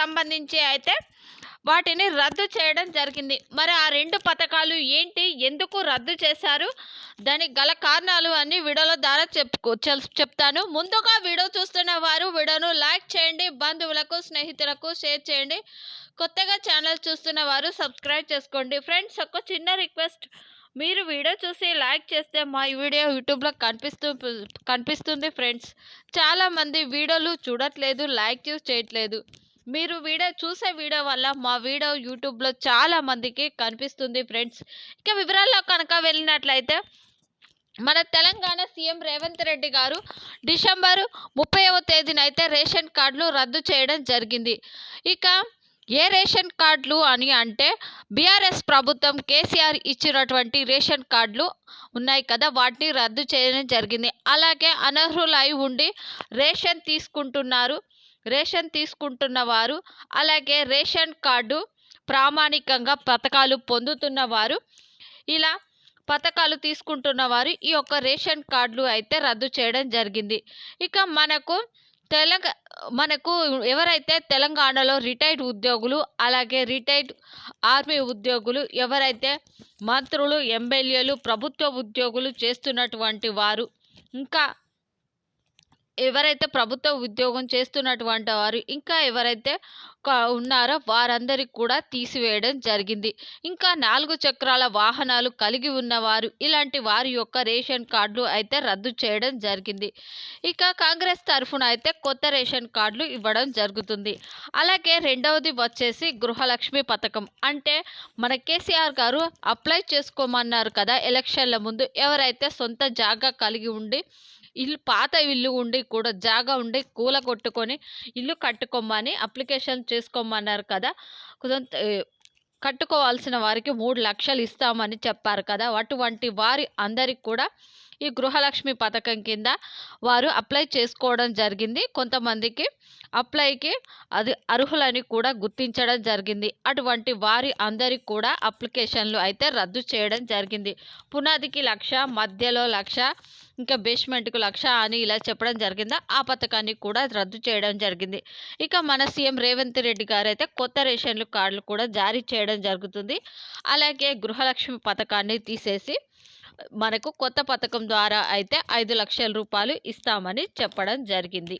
సంబంధించి అయితే వాటిని రద్దు చేయడం జరిగింది. మరి ఆ రెండు పథకాలు ఏంటి? ఎందుకు రద్దు చేశారు? దానికి గల కారణాలు అన్ని వీడియోల ద్వారా చెప్పుకో చెప్తాను. ముందుగా వీడియో చూస్తున్న వారు వీడియోను లైక్ చేయండి. బంధువులకు స్నేహితులకు షేర్ చేయండి. కొత్తగా ఛానల్ చూస్తున్న వారు సబ్స్క్రైబ్ చేసుకోండి. ఫ్రెండ్స్ ఒక చిన్న రిక్వెస్ట్. మీరు వీడియో చూసి లైక్ చేస్తే మా వీడియో యూట్యూబ్లో కనిపిస్తూ కనిపిస్తుంది ఫ్రెండ్స్. చాలామంది వీడియోలు చూడట్లేదు లైక్ చేయట్లేదు. మీరు వీడియో చూసే వీడియో వల్ల మా వీడియో యూట్యూబ్లో చాలా మందికి కనిపిస్తుంది ఫ్రెండ్స్. ఇక వివరాల్లో కనుక వెళ్ళినట్లయితే మన తెలంగాణ సీఎం రేవంత్ రెడ్డి గారు డిసెంబర్ ముప్పైవ తేదీన అయితే రేషన్ కార్డులు రద్దు చేయడం జరిగింది. ఇక ఏ రేషన్ కార్డులు అని అంటే బీఆర్ఎస్ ప్రభుత్వం కేసీఆర్ ఇచ్చినటువంటి రేషన్ కార్డులు ఉన్నాయి కదా వాటిని రద్దు చేయడం జరిగింది. అలాగే అనర్హులై ఉండి రేషన్ తీసుకుంటున్నారు. రేషన్ తీసుకుంటున్న వారు అలాగే రేషన్ కార్డు ప్రామాణికంగా పథకాలు పొందుతున్న వారు ఇలా పథకాలు తీసుకుంటున్న వారు ఈ యొక్క రేషన్ కార్డులు అయితే రద్దు చేయడం జరిగింది. ఇక మనకు తెలంగ మనకు ఎవరైతే తెలంగాణలో రిటైర్డ్ ఉద్యోగులు అలాగే రిటైర్డ్ ఆర్మీ ఉద్యోగులు ఎవరైతే మంత్రులు ఎమ్మెల్యేలు ప్రభుత్వ ఉద్యోగులు చేస్తున్నటువంటి వారు ఇంకా ఎవరైతే ప్రభుత్వ ఉద్యోగం చేస్తున్నటువంటి వారు ఇంకా ఎవరైతే ఉన్నారో వారందరికి కూడా తీసివేయడం జరిగింది. ఇంకా నాలుగు చక్రాల వాహనాలు కలిగి ఉన్నవారు ఇలాంటి వారి యొక్క రేషన్ కార్డులు అయితే రద్దు చేయడం జరిగింది. ఇక కాంగ్రెస్ తరఫున అయితే కొత్త రేషన్ కార్డులు ఇవ్వడం జరుగుతుంది. అలాగే రెండవది వచ్చేసి గృహలక్ష్మి పథకం. అంటే మన కేసీఆర్ గారు అప్లై చేసుకోమన్నారు కదా ఎలక్షన్ల ముందు ఎవరైతే సొంత జాగా కలిగి ఉండి ఇల్లు పాత ఇల్లు ఉండి కూడా జాగా ఉండి కూల కొట్టుకొని ఇల్లు కట్టుకోమని అప్లికేషన్ చేసుకోమన్నారు కదా! కొంత కట్టుకోవాల్సిన వారికి మూడు లక్షలు ఇస్తామని చెప్పారు కదా! అటువంటి వారి అందరికి కూడా ఈ గృహలక్ష్మి పథకం కింద వారు అప్లై చేసుకోవడం జరిగింది. కొంతమందికి అప్లైకి అది అర్హులని కూడా గుర్తించడం జరిగింది. అటువంటి వారి అందరికి కూడా అప్లికేషన్లు అయితే రద్దు చేయడం జరిగింది. పునాదికి లక్ష మధ్యలో లక్ష ఇంకా బేస్మెంట్కు లక్ష అని ఇలా చెప్పడం జరిగిందా? ఆ పథకాన్ని కూడా రద్దు చేయడం జరిగింది. ఇక మన సీఎం రేవంత్ రెడ్డి గారు అయితే కొత్త రేషన్లు కార్డులు కూడా జారీ చేయడం జరుగుతుంది. అలాగే గృహలక్ష్మి పథకాన్ని తీసేసి మనకు కొత్త పథకం ద్వారా అయితే ఐదు లక్షల రూపాయలు ఇస్తామని చెప్పడం జరిగింది.